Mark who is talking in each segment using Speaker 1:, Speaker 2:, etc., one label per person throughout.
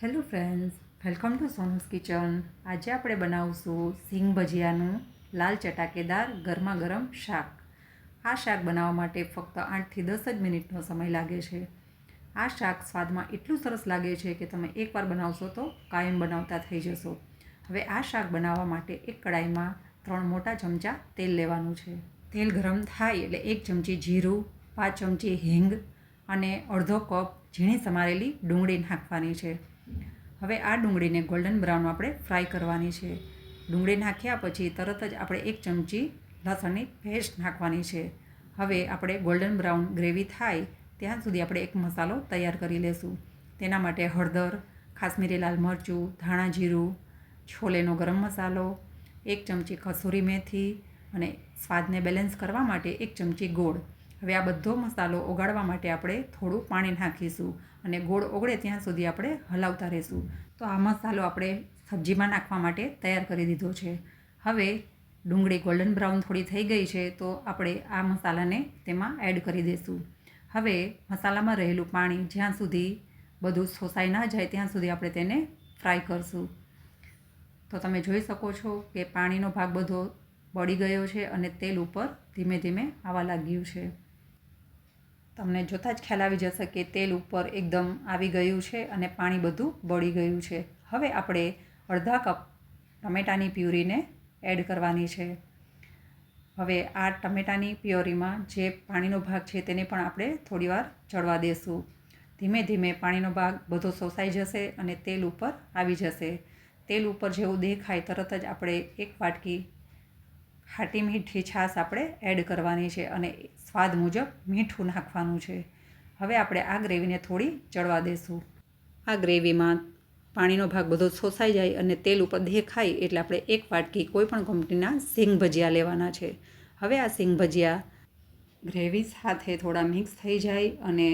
Speaker 1: Hello friends welcome to Sonu's kitchen આજે આપણે બનાવશું સિંગ ભજીયાનું લાલ ચટાકેદાર ગરમા ગરમ શાક. આ શાક બનાવવા માટે ફક્ત આઠથી દસ જ મિનિટનો સમય લાગે છે. આ શાક સ્વાદમાં એટલું સરસ લાગે છે કે તમે એકવાર બનાવશો તો કાયમ બનાવતા થઈ જશો. હવે આ શાક બનાવવા માટે એક કડાઈમાં ત્રણ મોટા ચમચા તેલ લેવાનું છે. તેલ ગરમ થાય એટલે એક ચમચી જીરું, પાંચ ચમચી હિંગ અને અડધો કપ ઝીણી સમારેલી ડુંગળી નાખવાની છે. હવે આ ડુંગળીને ગોલ્ડન બ્રાઉન આપણે ફ્રાય કરવાની છે. ડુંગળી નાખ્યા પછી તરત જ આપણે એક ચમચી લસણની પેસ્ટ નાખવાની છે. હવે આપણે ગોલ્ડન બ્રાઉન ગ્રેવી થાય ત્યાં સુધી આપણે એક મસાલો તૈયાર કરી લેશું. તેના માટે હળદર કાશ્મીરી લાલ મરચું, ધાણા જીરું, છોલેનો ગરમ મસાલો, એક ચમચી કસૂરી મેથી અને સ્વાદને બેલેન્સ કરવા માટે એક ચમચી ગોળ. હવે આ બધો મસાલો ઓગાળવા માટે આપણે થોડું પાણી નાખીશું અને ગોળ ઓગળે ત્યાં સુધી આપણે હલાવતા રહીશું. તો આ મસાલો આપણે સબ્જીમાં નાખવા માટે તૈયાર કરી દીધો છે. હવે ડુંગળી ગોલ્ડન બ્રાઉન થોડી થઈ ગઈ છે તો આપણે આ મસાલાને તેમાં એડ કરી દઈશું હવે મસાલામાં રહેલું પાણી જ્યાં સુધી બધું શોષાઈ ના જાય ત્યાં સુધી આપણે તેને ફ્રાય કરશું. તો તમે જોઈ શકો છો કે પાણીનો ભાગ બધો બળી ગયો છે અને તેલ ઉપર ધીમે ધીમે આવવા લાગ્યું છે. તમને જોતાં જ ખ્યાલ આવી જશે કે તેલ ઉપર એકદમ આવી ગયું છે અને પાણી બધું બળી ગયું છે. હવે આપણે અડધા કપ ટમેટાની પ્યુરીને એડ કરવાની છે. હવે આ ટમેટાની પ્યોરીમાં જે પાણીનો ભાગ છે તેને પણ આપણે થોડીવાર ચડવા દેશું. ધીમે ધીમે પાણીનો ભાગ બધો શોષાઈ જશે અને તેલ ઉપર આવી જશે. તેલ ઉપર જેવું દેખાય તરત જ આપણે એક વાટકી ખાટી મીઠી છાશ આપણે એડ કરવાની છે અને સ્વાદ મુજબ મીઠું નાખવાનું છે. હવે આપણે આ ગ્રેવીને થોડી ચડવા દેશું. આ ગ્રેવીમાં પાણીનો ભાગ બધો શોષાઈ જાય અને તેલ ઉપર દેખાય એટલે આપણે એક વાટકી કોઈપણ કંપનીના સિંગ ભજીયા લેવાના છે. હવે આ સિંગ ભજીયા ગ્રેવી સાથે થોડા મિક્સ થઈ જાય અને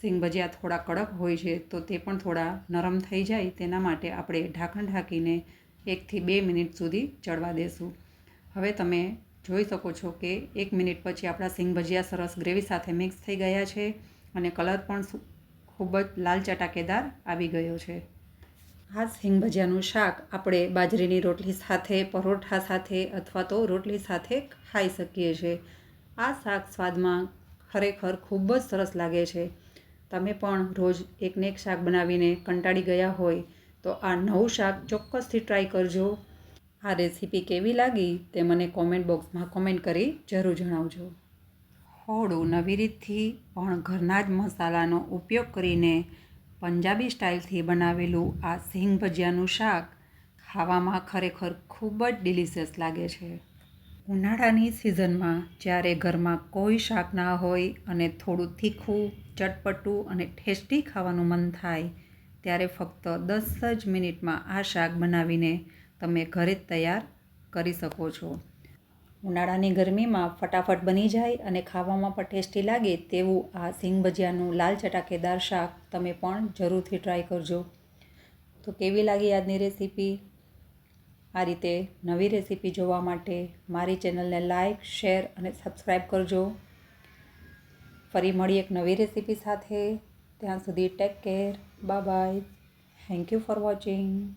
Speaker 1: સિંગ ભજીયા થોડા કડક હોય છે તો તે પણ થોડા નરમ થઈ જાય. તેના માટે આપણે ઢાંકણ ઢાંકીને એકથી બે મિનિટ સુધી ચડવા દેશું. હવે તમે જોઈ શકો છો કે એક મિનિટ પછી આપણા સિંગ ભજીયા સરસ ગ્રેવી સાથે મિક્સ થઈ ગયા છે અને કલર પણ ખૂબ જ લાલ ચટાકેદાર આવી ગયો છે. આ સિંગ ભજીયાનું શાક આપણે બાજરીની રોટલી સાથે, પરોઠા સાથે અથવા તો રોટલી સાથે ખાઈ શકીએ છીએ. આ શાક સ્વાદમાં ખરેખર ખૂબ જ સરસ લાગે છે. તમે પણ રોજ એકને એક શાક બનાવીને કંટાળી ગયા હોય તો આ નવું શાક ચોક્કસથી ટ્રાય કરજો. આ રેસીપી કેવી લાગી તે મને કોમેન્ટ બોક્સમાં કોમેન્ટ કરી જરૂર જણાવજો. હોળો નવી રીતથી પણ ઘરના જ મસાલાનો ઉપયોગ કરીને પંજાબી સ્ટાઇલથી બનાવેલું આ સિંગ ભજીયાનું શાક ખાવામાં ખરેખર ખૂબ જ ડિલિશિયસ લાગે છે. ઉનાળાની સિઝનમાં જ્યારે ઘરમાં કોઈ શાક ના હોય અને થોડું તીખું, ચટપટું અને ટેસ્ટી ખાવાનું મન થાય, ત્યારે ફક્ત દસ જ મિનિટમાં આ શાક બનાવીને તમે ઘરે જ તૈયાર કરી શકો છો. ઉનાળાની ગરમીમાં ફટાફટ બની જાય અને ખાવામાં પણ ટેસ્ટી લાગે તેવું આ સિંગ ભજીયાનું લાલ ચટાકેદાર શાક તમે પણ જરૂરથી ટ્રાય કરજો. તો કેવી લાગી આજની રેસીપી? આ રીતે નવી રેસીપી જોવા માટે મારી ચેનલને લાઇક શેર અને સબસ્ક્રાઈબ કરજો. ફરી મળી એક નવી રેસીપી સાથે. ત્યાં સુધી take care bye bye thank you for watching